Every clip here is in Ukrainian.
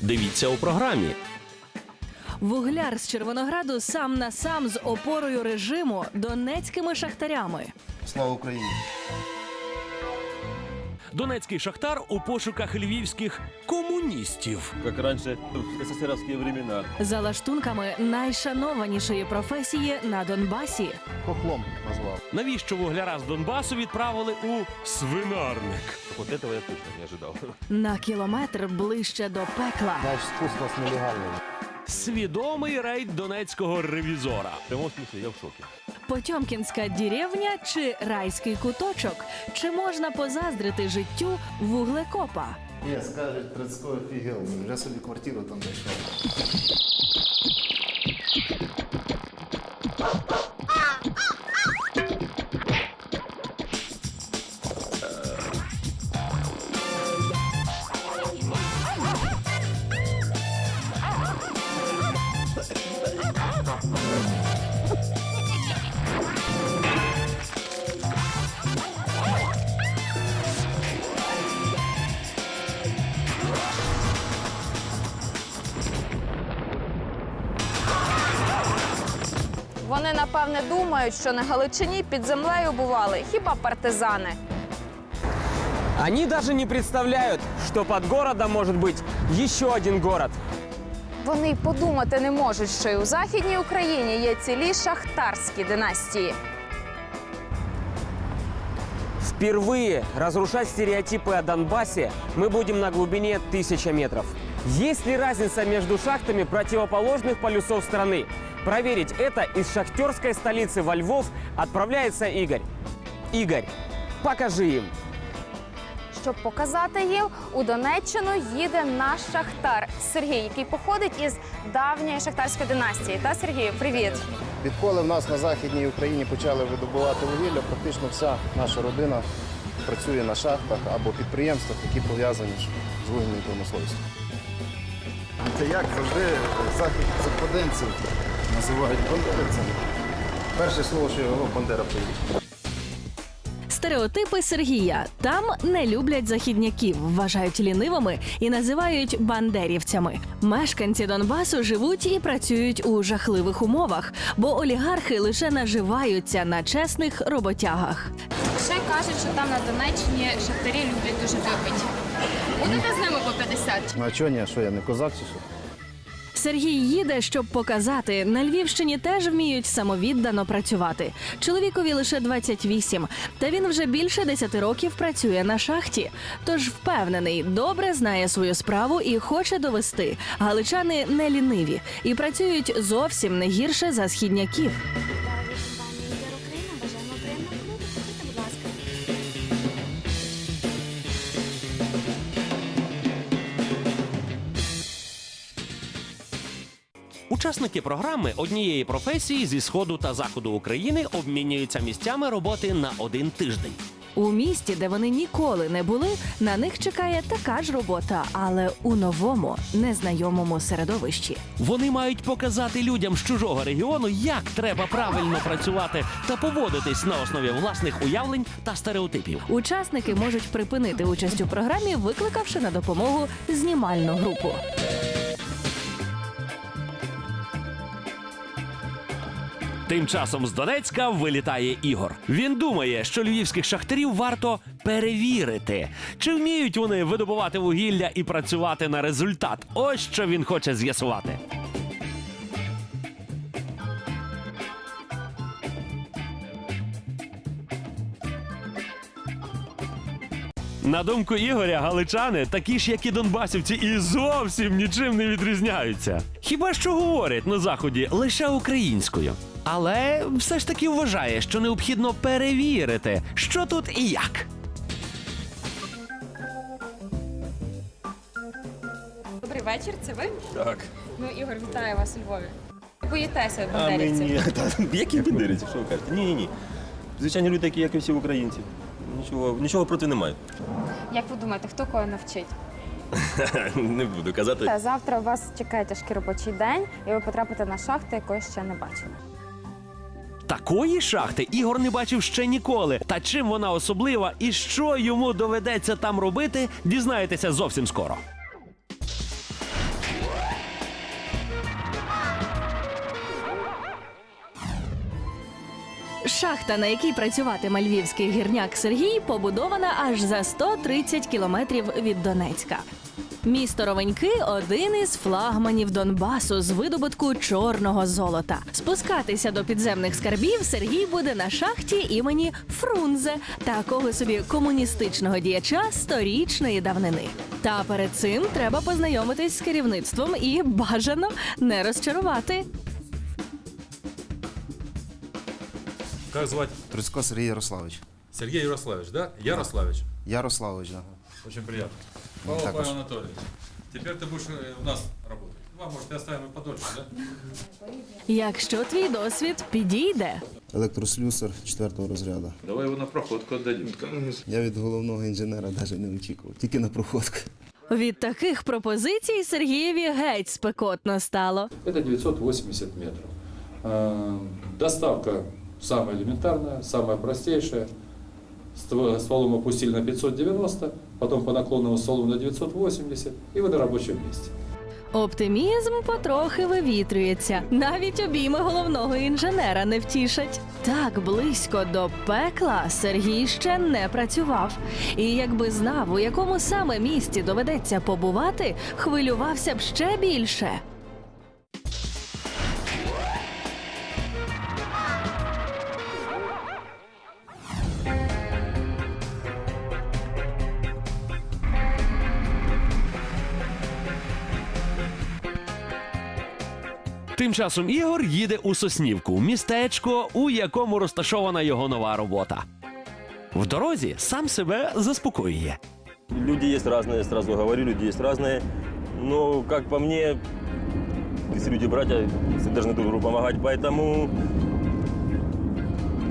Дивіться у програмі. Вугляр з Червонограду сам на сам з опорою режиму донецькими шахтарями. Слава Україні! Донецький шахтар у пошуках львівських комуністів. как раньше в СССРовские времена. За лаштунками найшанованішої професії на Донбасі. Хохлом назвав. Навіщо вугляра з Донбасу відправили у свинарник? Вот этого я точно не ожидал. На кілометр ближче до пекла. Наш спуск у нас нелегальний. Свідомий рейд донецького ревізора. В прямом смысле я в шоке. Потьомкінська деревня чи райський куточок? Чи можна позаздрити життю вуглекопа? Ні, скажуть, Трицько офігел. Вже собі квартиру там знайшов. Вони напевне думають, що на Галичині під землею бували хіба партизани. Они даже не представляют, что под городом может быть еще один город. Вони й подумати не можуть, що й у західній Україні є цілі шахтарські династії. Впервые разрушать стереотипы о Донбассе мы будем на глубине тысяча метров. Есть ли разница между шахтами противоположных полюсов страны? Проверить это из шахтерской столицы во Львов отправляется Игорь. Игорь, покажи им. Щоб показати їм, у Донеччину їде наш шахтар Сергій, який походить із давньої шахтарської династії. Та Сергію, привіт! Відколи в нас на Західній Україні почали видобувати вугілля, практично вся наша родина працює на шахтах або підприємствах, які пов'язані з вугільною промисловістю. Це як завжди захід заходинців називають бандерівцями. Перше слово, що його Бандера поїхав. Стереотипи Сергія там не люблять західняків, вважають лінивими і називають бандерівцями. Мешканці Донбасу живуть і працюють у жахливих умовах, бо олігархи лише наживаються на чесних роботягах. Ще кажуть, що там на Донеччині шахтарі люблять дуже випити. Будете з ними по 50? Ну а чого ні, а що я не козак чи що? Сергій їде, щоб показати, на Львівщині теж вміють самовіддано працювати. Чоловікові лише 28, та він вже більше 10 років працює на шахті. Тож впевнений, добре знає свою справу і хоче довести. Галичани не ліниві і працюють зовсім не гірше за східняків. Учасники програми однієї професії зі сходу та заходу України обмінюються місцями роботи на один тиждень. У місті, де вони ніколи не були, на них чекає така ж робота, але у новому незнайомому середовищі. Вони мають показати людям з чужого регіону, як треба правильно працювати та поводитись на основі власних уявлень та стереотипів. Учасники можуть припинити участь у програмі, викликавши на допомогу знімальну групу. Тим часом з Донецька вилітає Ігор. Він думає, що львівських шахтарів варто перевірити, чи вміють вони видобувати вугілля і працювати на результат. Ось що він хоче з'ясувати. На думку Ігоря, галичани такі ж, як і донбасівці, і зовсім нічим не відрізняються. Хіба що говорять на заході лише українською. Але все ж таки вважає, що необхідно перевірити, що тут і як. Добрий вечір, це ви? Так. Ну, Ігор, вітаю вас у Львові. Боїтеся А бандерівців? мені та, які бандерівці, що ви кажете? Ні, ні, ні. Звичайні люди, такі, як і всі українці. Нічого, нічого проти не маю. Як ви думаєте, хто кого навчить? не буду казати. Та завтра вас чекає тяжкий робочий день, і ви потрапите на шахту, якої ще не бачили. Такої шахти Ігор не бачив ще ніколи. Та чим вона особлива і що йому доведеться там робити, дізнаєтеся зовсім скоро. Шахта, на якій працюватиме львівський гірняк Сергій, побудована аж за 130 кілометрів від Донецька. Місто Ровеньки один із флагманів Донбасу з видобутку чорного золота. Спускатися до підземних скарбів Сергій буде на шахті імені Фрунзе, такого собі комуністичного діяча сторічної давнини. Та перед цим треба познайомитись з керівництвом і бажано не розчарувати. Как звать? Труцько Сергій Ярославович. Сергей Ярославович, да? Ярославович. Ярославович, да. Очень приятно. Ну, Павел так Павел уж. Анатольевич. Теперь ты будешь э, у нас работать. Вам, может, и оставим и подольше, да? Якщо твій досвід підійде. Електрослюсар 4 розряду. Давай его на проходку отдадим. Я від головного інженера навіть не очікував, тільки на проходку. Від таких пропозицій Сергієві геть спекотно стало. Это 980 метров. Э, Доставка самая элементарная, самая простейшая. Ство- Стволом опустили на 590, потом по наклонному стволу на 980, и вы на рабочем месте. Оптимізм потрохи вивітрюється. Навіть обійми головного інженера не втішать. Так близько до пекла Сергій ще не працював. І якби знав, у якому саме місті доведеться побувати, хвилювався б ще більше. Тим часом Ігор їде у Соснівку, містечко, у якому розташована його нова робота. В дорозі сам себе заспокоює. Люди есть разные, сразу говорю, люди есть разные. Но, как по мне, если люди братья, все должны друг другу помогать. Поэтому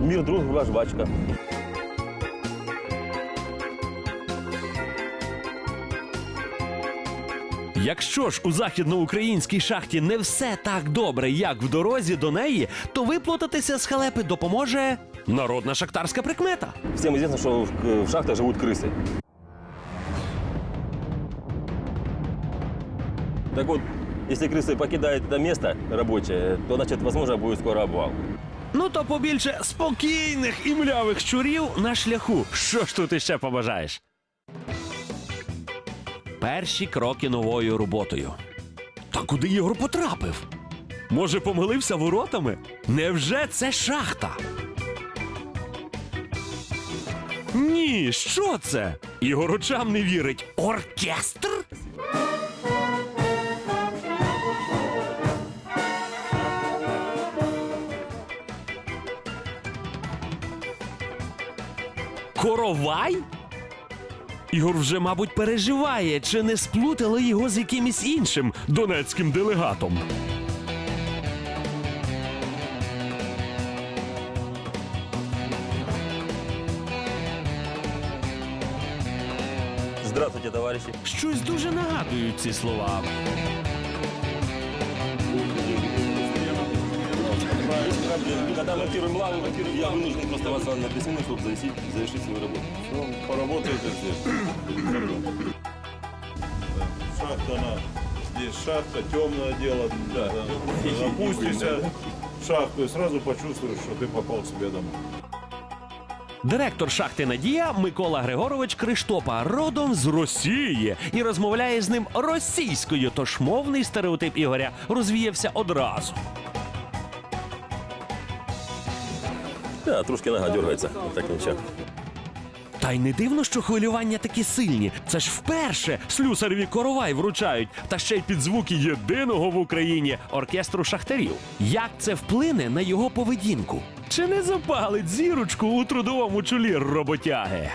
мир друг жвачка. Якщо ж у західноукраїнській шахті не все так добре, як в дорозі до неї, то виплутатися з халепи допоможе народна шахтарська прикмета. Всем известно, что в, в шахтах живут крысы. Так вот, если крысы покидают это место рабочее, то, значит, возможно, будет скоро обвал. Ну то побільше спокійних і млявих щурів на шляху. Що ж тут іще побажаєш? Перші кроки новою роботою. Та куди Ігор потрапив? Може, помилився воротами? Невже це шахта? Ні, що це? Ігор очам не вірить. Оркестр? Коровай? Ігор вже, мабуть, переживає, чи не сплутали його з якимось іншим донецьким делегатом. Здравствуйте, товариші. Щось дуже нагадують ці слова. Когда монтируем лаву, я вынужден просто вас на присутствие, чтобы завершить, завершить свою работу. Поработаете здесь. Шахта, она здесь шахта, темное дело. Да. Опустишься в шахту и сразу почувствуешь, что ты попал к себе домой. Директор шахти Надія Микола Григорович Криштопа родом з Росії і розмовляє з ним російською, тож мовний стереотип Ігоря розвіявся одразу. Да, трошки нога дергается, так ничего. Та й не дивно, що хвилювання такі сильні. Це ж вперше слюсареві коровай вручають, та ще й під звуки єдиного в Україні оркестру шахтарів. Як це вплине на його поведінку? Чи не запалить зірочку у трудовому чолі роботяги?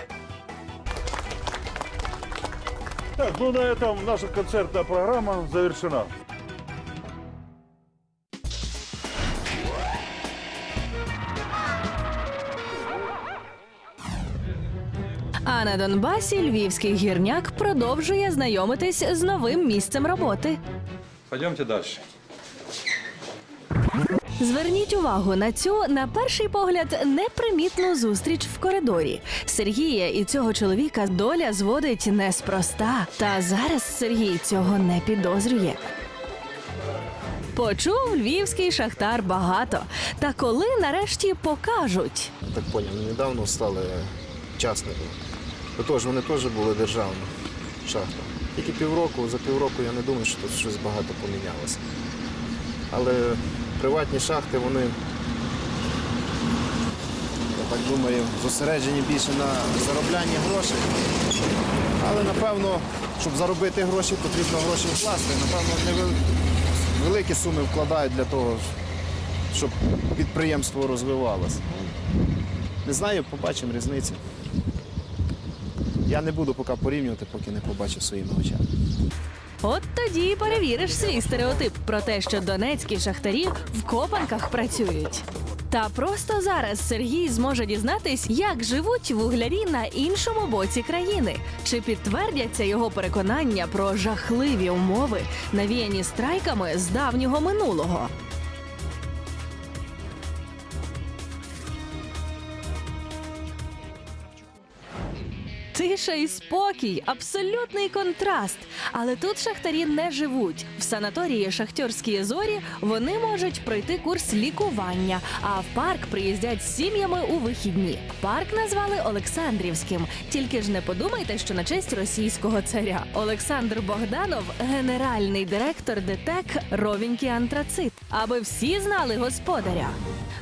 Так, ну на этом наша концертная программа завершена. А на Донбасі львівський гірняк продовжує знайомитись з новим місцем роботи. Пойдемте дальше. Зверніть увагу на цю, на перший погляд, непримітну зустріч в коридорі. Сергія і цього чоловіка доля зводить неспроста. Та зараз Сергій цього не підозрює. Почув львівський шахтар багато. Та коли нарешті покажуть. Так поняв, недавно стали частниками. Тож вони теж були державними шахтами. Тільки півроку, за півроку я не думаю, що тут щось багато помінялося. Але приватні шахти, вони, я так думаю, зосереджені більше на зароблянні грошей. Але напевно, щоб заробити гроші, потрібно гроші вкласти. Напевно, невел- великі суми вкладають для того, щоб підприємство розвивалося. Не знаю, побачимо різницю. Я не буду поки порівнювати, поки не побачив своїми очами. От тоді й перевіриш свій стереотип про те, що донецькі шахтарі в копанках працюють. Та просто зараз Сергій зможе дізнатись, як живуть вуглярі на іншому боці країни, чи підтвердяться його переконання про жахливі умови, навіяні страйками з давнього минулого. Тиша і спокій, абсолютний контраст. Але тут шахтарі не живуть. В санаторії Шахтьорські зорі вони можуть пройти курс лікування, а в парк приїздять з сім'ями у вихідні. Парк назвали Олександрівським. Тільки ж не подумайте, що на честь російського царя Олександр Богданов, генеральний директор ДТЕК Ровінький антрацит, аби всі знали господаря.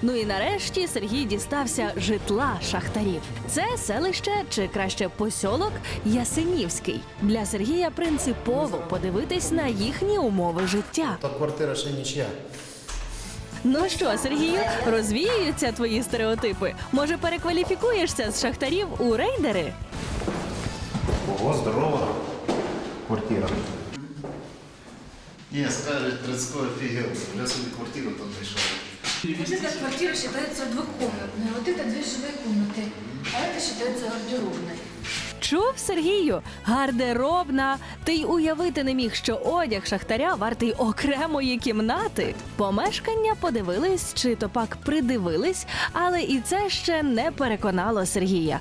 Ну і нарешті Сергій дістався житла шахтарів. Це селище чи краще посьолок Ясенівський. Для Сергія принципово подивитись на їхні умови життя. Та квартира ще нічия. Ну що, Сергію, розвіюються твої стереотипи? Може, перекваліфікуєшся з шахтарів у рейдери? Ого, здорова квартира. Ні, скажуть, Трицько офігел, вже собі квартиру там знайшов. Вот эта квартира считается двухкомнатной, вот это две жилые комнаты, а это считается гардеробной. Чув Сергію, гардеробна. Ти й уявити не міг, що одяг шахтаря вартий окремої кімнати. Помешкання подивились чи то пак придивились, але і це ще не переконало Сергія.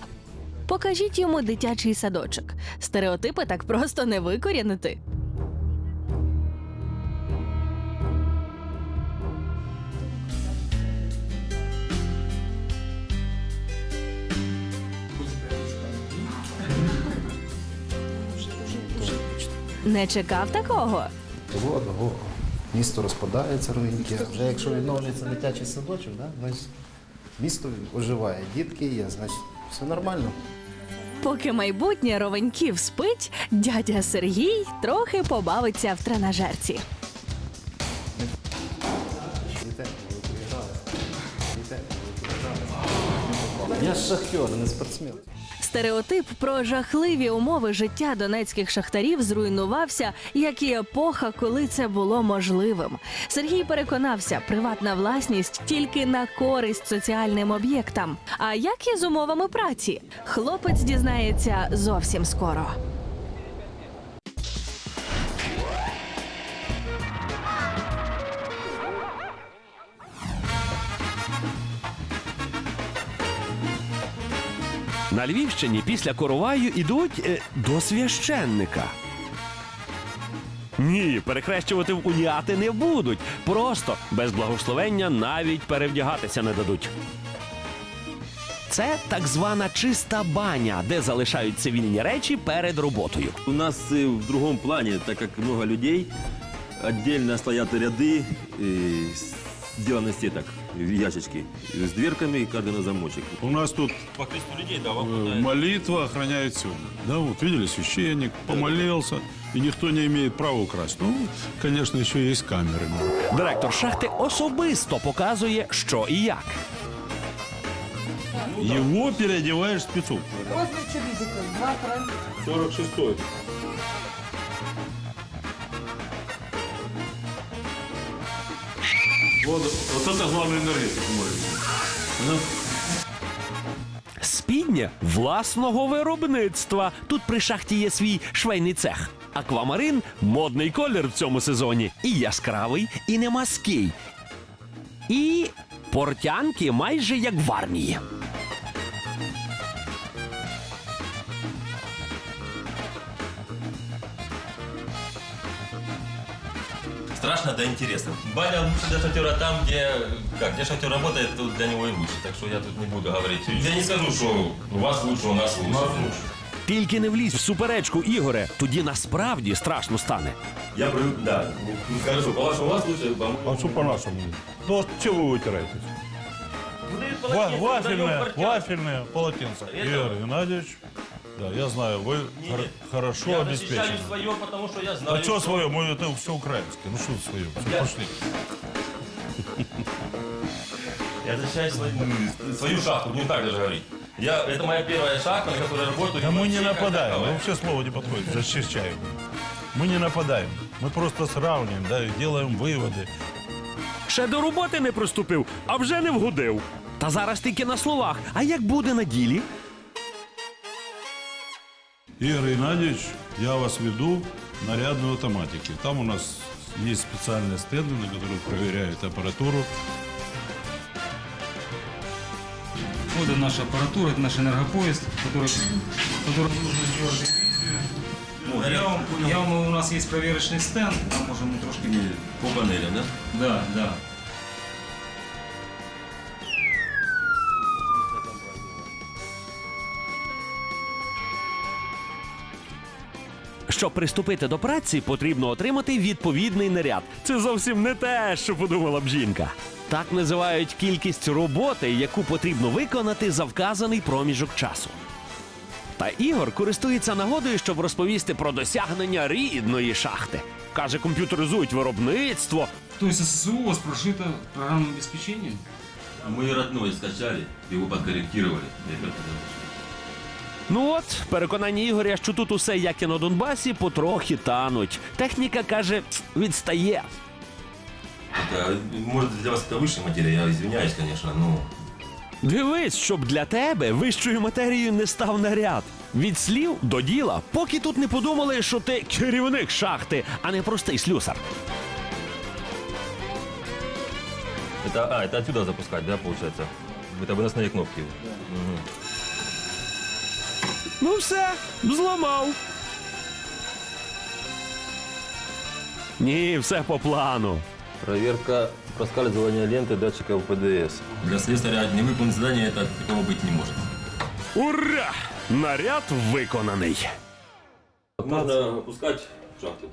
Покажіть йому дитячий садочок. Стереотипи так просто не викорінити. Не чекав такого. Того, того. Місто розпадається ринки. Вже якщо відновлюється дитячий садочок, да, значить місто оживає. Дітки є, значить все нормально. Поки майбутнє ровеньків спить, дядя Сергій трохи побавиться в тренажерці. Я ж шахтер, не спортсмен. Стереотип про жахливі умови життя донецьких шахтарів зруйнувався, як і епоха, коли це було можливим. Сергій переконався, приватна власність тільки на користь соціальним об'єктам. А як із умовами праці? Хлопець дізнається зовсім скоро. На Львівщині після короваю ідуть е, до священника. Ні, перехрещувати в уніати не будуть. Просто без благословення навіть перевдягатися не дадуть. Це так звана чиста баня, де залишають цивільні речі перед роботою. У нас э, в другом плане, так как много людей, отдельно стоят ряды э, сделаны сеток, ящички с дверками, каждый на замочек. У нас тут По количеству людей, да, вам э, хватает. молитва охраняет все. Да, вот видели, священник помолился, и никто не имеет права украсть. Ну, конечно, еще есть камеры. Директор шахти особисто показує, що і як. Его переодеваешь в спецовку. 46-й. Вот, вот это главный энергетик может. Спідня власного виробництва. Тут при шахті є свій швейний цех. Аквамарин модний колір в цьому сезоні. І яскравий, і не мазкий. І портянки майже як в армії. страшно да интересно. Баня лучше для шахтера там, где, как, где шахтер работает, тут для него и лучше. Так что я тут не буду говорить. Я не скажу, что у вас лучше, у нас лучше. Тільки не влізь в суперечку, Ігоре, тоді насправді страшно стане. Я привык, да. Ну, Хорошо, по-вашему, у вас лучше, по-моему. А что по-нашему? Ну, а чего вы вытираетесь? Ва- вафельное, вафельное полотенце. Игорь Геннадьевич, да, я знаю, вы хор- хорошо Я обеспечены. защищаю свое, потому что я знаю, А что свое? Мы это все украинское. Ну что свое? Все, Я- пошли. Я защищаю свою, свою шахту, не так даже говорить. Я, это моя первая шахта, на которой работаю. Да и мы вообще не как нападаем. таковая. Вообще слово не подходит. Защищаем. Мы не нападаем. Мы просто сравниваем, да, и делаем выводы. Ще до роботи не приступив, а вже не вгодив. Та зараз тільки на словах. А як буде на ділі? Игорь Геннадьевич, я вас веду на рядную автоматике. Там у нас есть специальные стенды, на которых проверяют аппаратуру. Вот это наша аппаратура, это наш энергопоезд, который, который нужно сделать ревизию. Ну, Я вам, я вам, у нас есть проверочный стенд, там можем мы трошки... По панелям, да? Да, да. Щоб приступити до праці, потрібно отримати відповідний наряд. Це зовсім не те, що подумала б жінка. Так називають кількість роботи, яку потрібно виконати за вказаний проміжок часу. Та Ігор користується нагодою, щоб розповісти про досягнення рідної шахти. Каже, комп'ютеризують виробництво. То есть ССУ у вас прошито программным обеспечением? Мы родной скачали, его подкорректировали. Ребята, Ну от, переконання Ігоря, що тут усе як і на Донбасі, потрохи тануть. Техніка каже, «Ц, відстає. это, может, для вас это высшая материя, я извиняюсь, конечно, но... Дивись, щоб для тебе вищою матерією не став наряд. Від слів до діла, поки тут не подумали, що ти керівник шахти, а не простий слюсар. Это, а, это отсюда запускать, да, получается? Это выносные кнопки. Мгм. Ну все, зламав. Ні, все по плану. Проверка проскальзывания ленты датчиков ПДС. Для слесаря невыполненное задание это такого быть не может. Ура! Наряд виконаний. Можно опускать в шахту.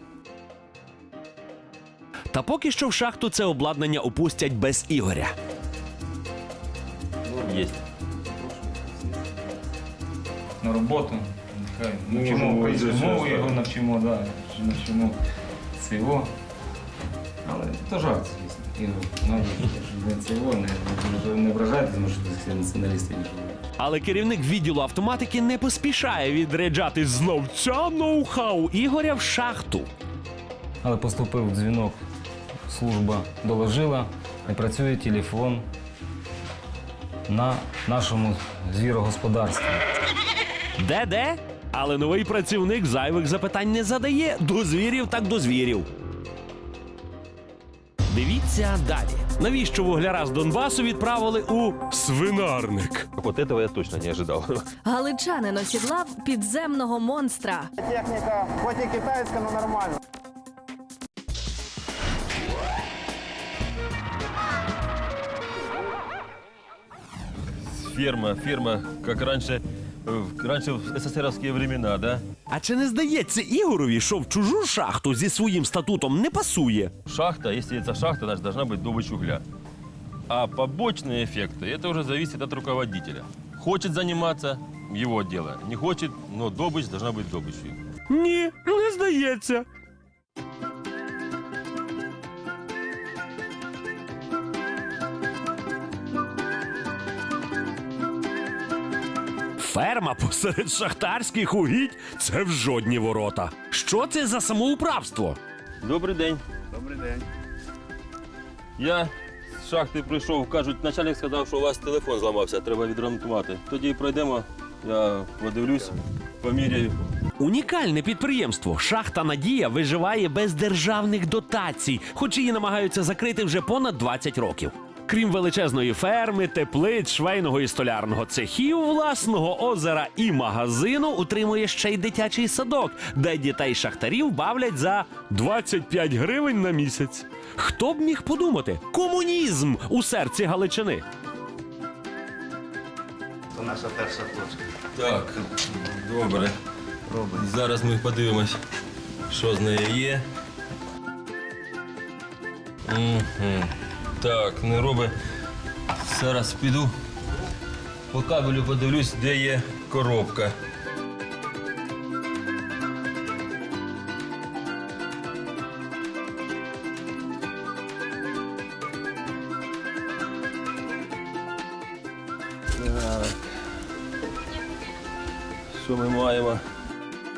Та поки що в шахту це обладнання опустять без Ігоря. Есть. На роботу. Нехай навчимо українську мову, його навчимо, да, навчимо цього. Але то жарт, звісно. Ігор, навіть не цього, не, не, не вражайте, тому що це націоналісти нічого. Але керівник відділу автоматики не поспішає відряджати знавця ноу-хау Ігоря в шахту. Але поступив дзвінок, служба доложила, не працює телефон на нашому звірогосподарстві. Де-де? Але новий працівник зайвих запитань не задає. До звірів так до звірів. Дивіться далі. Навіщо вугляра з Донбасу відправили у свинарник? Вот этого я точно не ожидал. Галичанин осідлав підземного монстра. Техніка, хоч і китайська, але нормально. Ферма, ферма, как раньше, э, в- раньше в СССРовские времена, да? А чи не здається Ігорові, що в чужу шахту зі своїм статутом не пасує? Шахта, если это шахта, значит, должна быть добыча угля. А побочные эффекты, это уже зависит от руководителя. Хочет заниматься, его дело. Не хочет, но добыча должна быть добычей. Ні, не здається. Ферма посеред шахтарських угідь це в жодні ворота. Що це за самоуправство? Добрий день. Добрий день. Я з шахти прийшов, кажуть, начальник сказав, що у вас телефон зламався, треба відремонтувати. Тоді пройдемо, я подивлюсь, поміряю. Унікальне підприємство Шахта Надія виживає без державних дотацій, хоч її намагаються закрити вже понад 20 років. Крім величезної ферми, теплиць, швейного і столярного цехів, власного озера і магазину, утримує ще й дитячий садок, де дітей шахтарів бавлять за 25 гривень на місяць. Хто б міг подумати? Комунізм у серці Галичини. Це наша перша точка. Так, добре. Зараз ми подивимось, що з нею є. Угу. Так, не роби. Зараз піду. По кабелю подивлюсь, де є коробка. Так. Що ми маємо?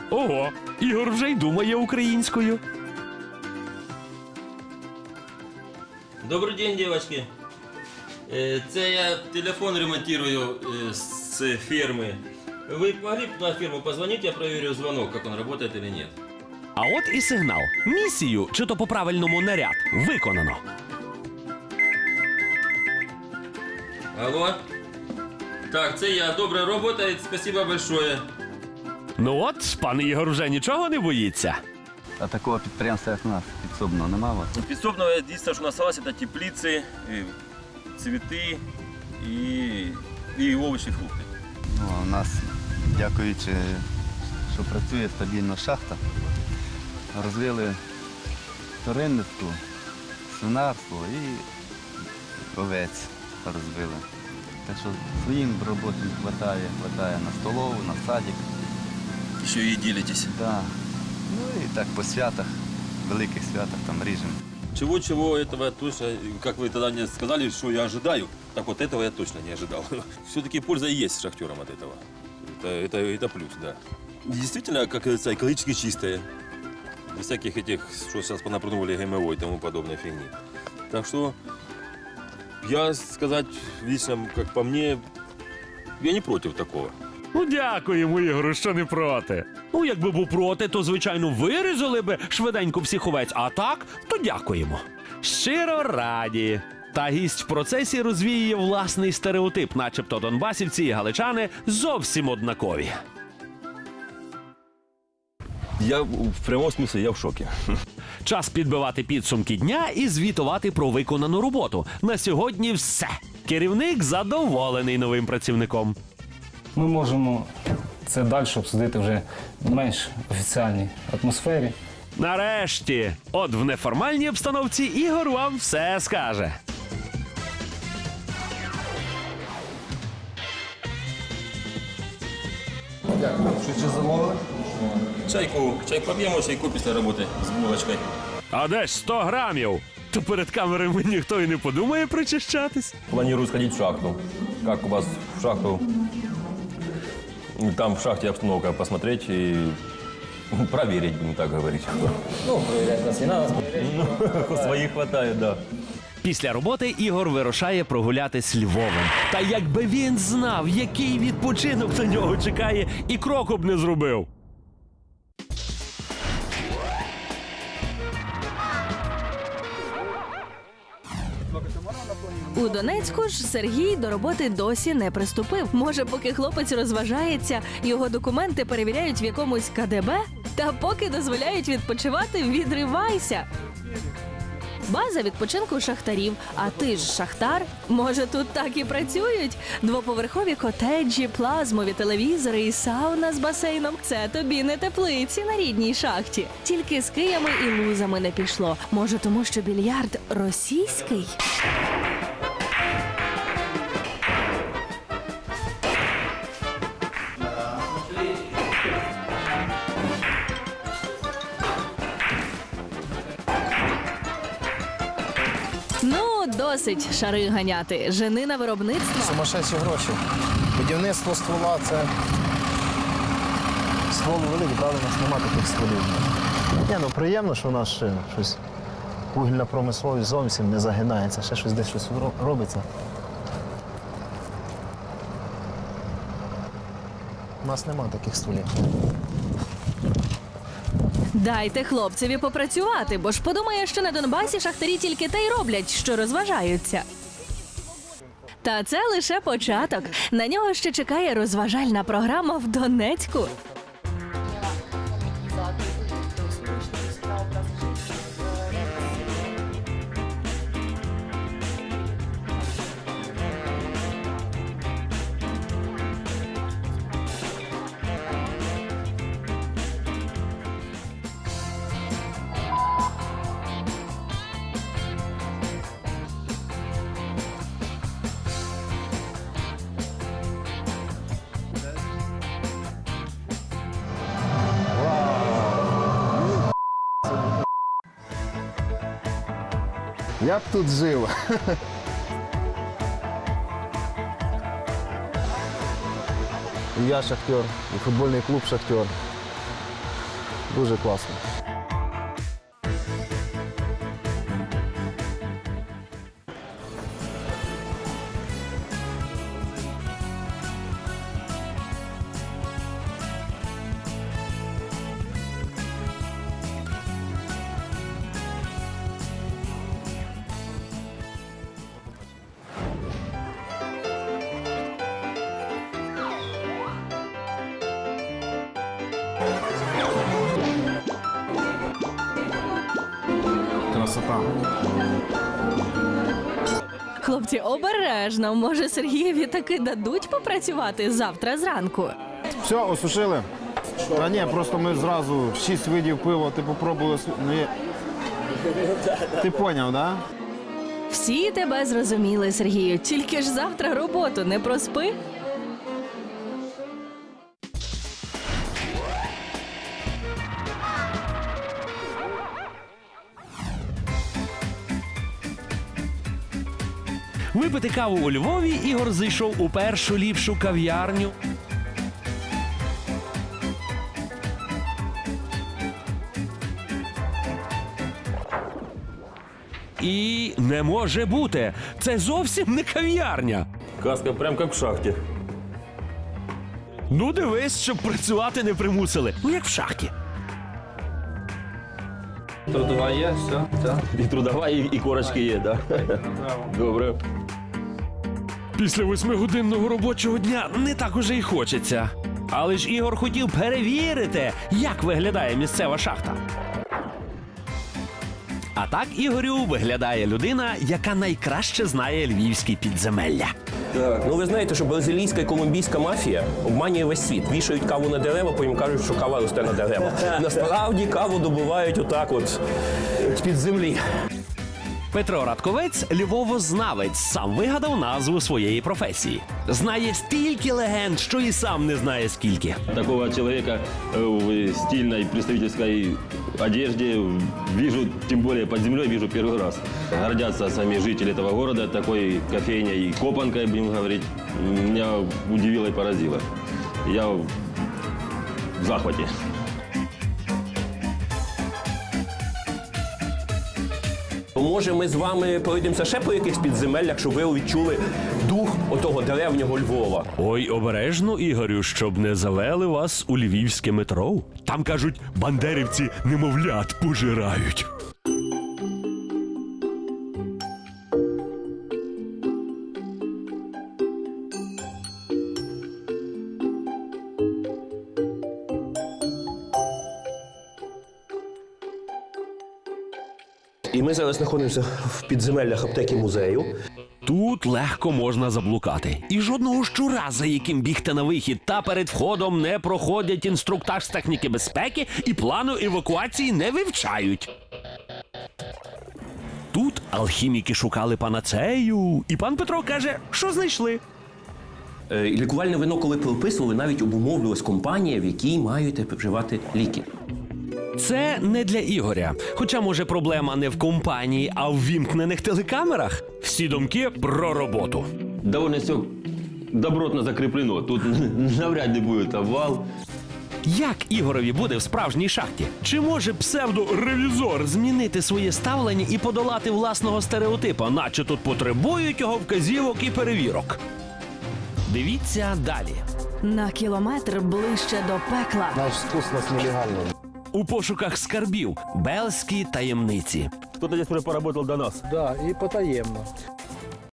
Ого, Ігор вже й думає українською. Добрий день, девочки. Е, Це я телефон ремонтирую е, з фірми. Ви могли б на фірму позвонить, я проверю звонок, как он работает или нет. А от і сигнал. Місію, чи то по правильному наряд, виконано. Алло? Так, це я. Добре, работает. Спасибо большое. Ну от, пан Ігор вже нічого не боїться. А такого підприємства, як у нас, підсобного, нема у вас? Підсобного единственное, що у нас осталось, это теплицы, э, цветы и, и овощи, фрукты. Ну, а у нас, дякуючи, що працює стабільно шахта, розвили тваринництво, свинарство і овець розвили. Так що своїм роботи вистачає, вистачає на столову, на садик. Еще и делитесь. Да. Ну і так по святах, великих святах там ріжемо. Чего-чего этого точно, как вы тогда мне сказали, что я ожидаю, так вот этого я точно не ожидал. Все-таки польза есть шахтерам от этого. Это, это, это плюс, да. Действительно, как говорится, экологически чистое. Без всяких этих, что сейчас понапридумывали ГМО и тому подобной фигни. Так что, я сказать лично, как по мне, я не против такого. Ну, дякуємо, Ігору, що не проти. Ну, якби був проти, то звичайно вирізали би швиденько всіх овець, а так, то дякуємо. Щиро раді. Та гість в процесі розвіює власний стереотип, начебто донбасівці і галичани зовсім однакові. Я в прямом смысле, я в шоке. Час підбивати підсумки дня і звітувати про виконану роботу. На сьогодні все. Керівник задоволений новим працівником. Ми можемо це далі обсудити вже в менш офіціальній атмосфері. Нарешті, от в неформальній обстановці Ігор вам все скаже. Чайку, чай поб'ємо, чайку після роботи з булочкою. А де ж 100 грамів? То перед камерами ніхто і не подумає причащатись. Планирую сходить в шахту. Как у вас в шахту? Там в шахте обстановка посмотреть и проверить, будем так говорить. Ну, проверять нас не треба. Своих хватает, да. Після роботи Ігор вирушає прогулятись Львовом. Та якби він знав, який відпочинок на нього чекає, і кроку б не зробив. У Донецьку ж Сергій до роботи досі не приступив. Може, поки хлопець розважається, його документи перевіряють в якомусь КДБ, та поки дозволяють відпочивати, відривайся. База відпочинку шахтарів. А ти ж шахтар? Може, тут так і працюють? Двоповерхові котеджі, плазмові телевізори і сауна з басейном. Це тобі не теплиці на рідній шахті. Тільки з киями і лузами не пішло. Може, тому що більярд російський? Досить шари ганяти. Жени на виробництво. Сумасшедші гроші. Будівництво ствола це. Ствол великий, правда, у нас немає таких стволів. Ні, ну приємно, що у нас ще щось вугільна промисловість зовсім не загинається, ще щось десь щось робиться. У нас немає таких стволів. Дайте хлопцеві попрацювати, бо ж подумає, що на Донбасі шахтарі тільки те й роблять, що розважаються. Та це лише початок. На нього ще чекає розважальна програма в Донецьку. Я б тут жив. Я шахтер, і футбольний клуб Шахтер. Дуже класно. Красота. Хлопці, обережно, може Сергієві таки дадуть попрацювати завтра зранку. Все, осушили? Та ні, просто ми зразу шість видів пива, ти попробували. св- Ну, є... Ти поняв, да? Всі тебе зрозуміли, Сергію. Тільки ж завтра роботу не проспи. Випити каву у Львові Ігор зайшов у першу ліпшу кав'ярню. І не може бути. Це зовсім не кав'ярня. Каска прям как в шахте. Ну дивись, щоб працювати не примусили. Ну як в шахті. Трудова є, все, так. И трудова, и, и корочки є, да? Добре. Після восьмигодинного робочого дня не так уже й хочеться. Але ж Ігор хотів перевірити, як виглядає місцева шахта. А так Ігорю виглядає людина, яка найкраще знає львівські підземелля. Ну ви знаєте, що бразилійська і колумбійська мафія обманює весь світ. Вішають каву на дерева, потім кажуть, що кава росте на дерева. Насправді каву добувають отак, от з-під землі. Петро Радковець львовознавець сам вигадав назву своєї професії. Знає стільки легенд, що і сам не знає скільки. Такого человека э, в стильной представительской одежде вижу, тем более под землей, вижу первый раз. Гордятся сами жители этого города такой кофейней и копанкой, будем говорить. Меня удивило и поразило. Я в захвате. Може, ми з вами пройдемося ще по якихось підземеллях, щоб ви відчули дух отого древнього Львова. Ой, обережно, Ігорю, щоб не завели вас у львівське метро. Там кажуть, бандерівці немовлят пожирають. Ми зараз знаходимося в підземеллях аптеки музею. Тут легко можна заблукати. І жодного щура, за яким бігти на вихід, та перед входом не проходять інструктаж з техніки безпеки і плану евакуації не вивчають. Тут алхіміки шукали панацею, і пан Петро каже, що знайшли. Е, Лікувальне вино, коли прописували, навіть обумовлювалась компанія, в якій маєте вживати ліки. Це не для Ігоря. Хоча, може, проблема не в компанії, а в вімкнених телекамерах. Всі думки про роботу. Довольно все добротно закреплено. Тут навряд ли будет обвал. Як Ігорові буде в справжній шахті? Чи може псевдоревізор змінити своє ставлення і подолати власного стереотипа, наче тут потребують його вказівок і перевірок? Дивіться далі. На кілометр ближче до пекла. Наш спуск нас нелегальний. У пошуках скарбів Белські таємниці. Кто-то здесь уже поработал до нас. Да, і потаємно.